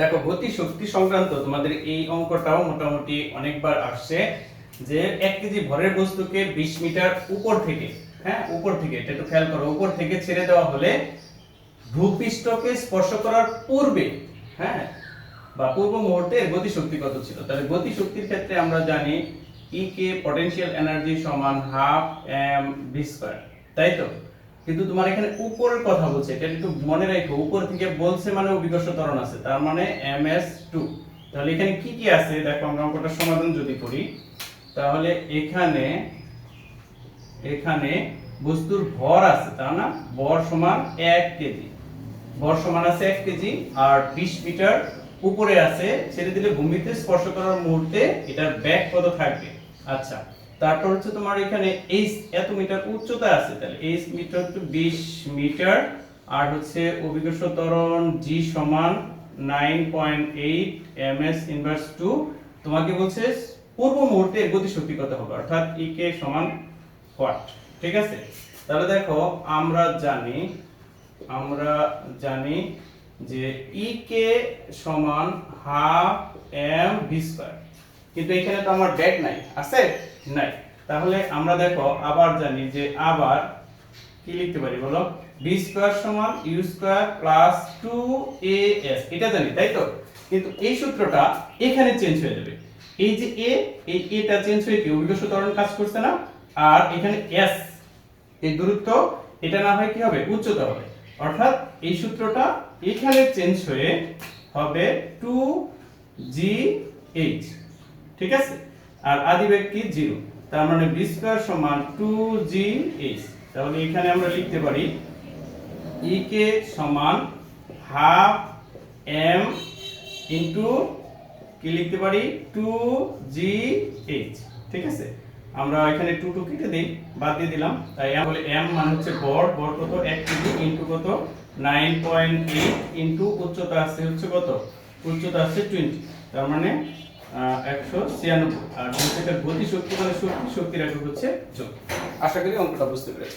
দেখো, গতি শক্তি সংক্রান্ত তোমাদের এই অঙ্কটাও মোটামুটি অনেকবার আসছে যে এক কেজি ভরের বস্তুকে বিশ মিটার উপর থেকে হ্যাঁ উপর থেকে, এটা একটু খেয়াল করো, উপর থেকে ছেড়ে দেওয়া হলে ভূপৃষ্ঠকে স্পর্শ করার পূর্বে হ্যাঁ বা পূর্ব মুহূর্তে গতি শক্তি কত ছিল? তাহলে গতি শক্তির ক্ষেত্রে আমরা জানি ই কে পটেনশিয়াল এনার্জি সমান হাফ এম ভি স্কয়ার তাই তো? কিন্তু তোমার এখানে উপরের কথা বলছে, এটা একটু মনে রাখো, উপর থেকে বলছে মানে অভিকর্ষ ত্বরণ আছে, তার মানে এম এস টু তাহলে এখানে কি কি আছে? দেখো আমরা অঙ্কটা সমাধান যদি করি, তাহলে এখানে এখানে বস্তুর ভর আছে তা না? ভর সমান এক কেজি। ভর সমান আছে এক কেজি, আর বিশ মিটার উপরে আছে, ছেড়ে দিলে ভূমিতে স্পর্শ করার মুহূর্তে এটার ব্যাক কত থাকবে? আচ্ছা তারপর হচ্ছে তোমার এখানে এইচ এত মিটার উচ্চতা আছে, তাহলে এইচ মিটার টু বিশ মিটার, আর হচ্ছে অভিকর্ষ ত্বরণ জি সমান nine point eight M S inverse two তোমাকে বলছে পূর্ব মুহূর্তে গতি শক্তি কত হবে? অর্থাৎ ই কে সমান ওয়াট ঠিক আছে? তাহলে দেখো, আমরা জানি আমরা জানি যে ই কে সমান হাফ এম ভি স্কয়ার কিন্তু এখানে তো আমার ব্যাগ নাই। আছে? নাই। তাহলে আমরা দেখো, আবার জানি যে আবার কি লিখতে পারি বলো? বি স্কয়ার সমান U square plus two A S এটা জানি, তাই তো? কিন্তু এই সূত্রটা এখানে চেঞ্জ হয়ে যাবে। এই যে এ এই এটা চেঞ্জ হয়ে কি? অভিকর্ষ ত্বরণ কাজ করছে না? আর এখানে এস এই দূরত্ব, এটা না হয় কি হবে? উচ্চতা হবে। অর্থাৎ এই সূত্রটা এখানে চেঞ্জ হয়ে হবে টু জি এইচ ঠিক আছে? আর আদিবেগ কি জিরো। তার মানে বি স্কয়ার সমান টু জি এইচ তাহলে এখানে আমরা লিখতে পারি ই কে সমান হাফ এম ইন্টু কি লিখতে পারি টু জি এইচ ঠিক আছে? আমরা এখানে টু টু কেটে দিই, বাদ দিয়ে দিলাম। তাই এম বলে এম মানে হচ্ছে বর বর কত? এক কেজি ইন্টু কত? নাইন পয়েন্ট এইট ইন্টু উচ্চতা আছে হচ্ছে কত? উচ্চতা আছে টোয়েন্টি তার মানে একশো ছিয়ানব্বই। আর গতি শক্তি মানে শক্তি শক্তির একক হচ্ছে আশা করি অঙ্কটা বুঝতে পেরেছ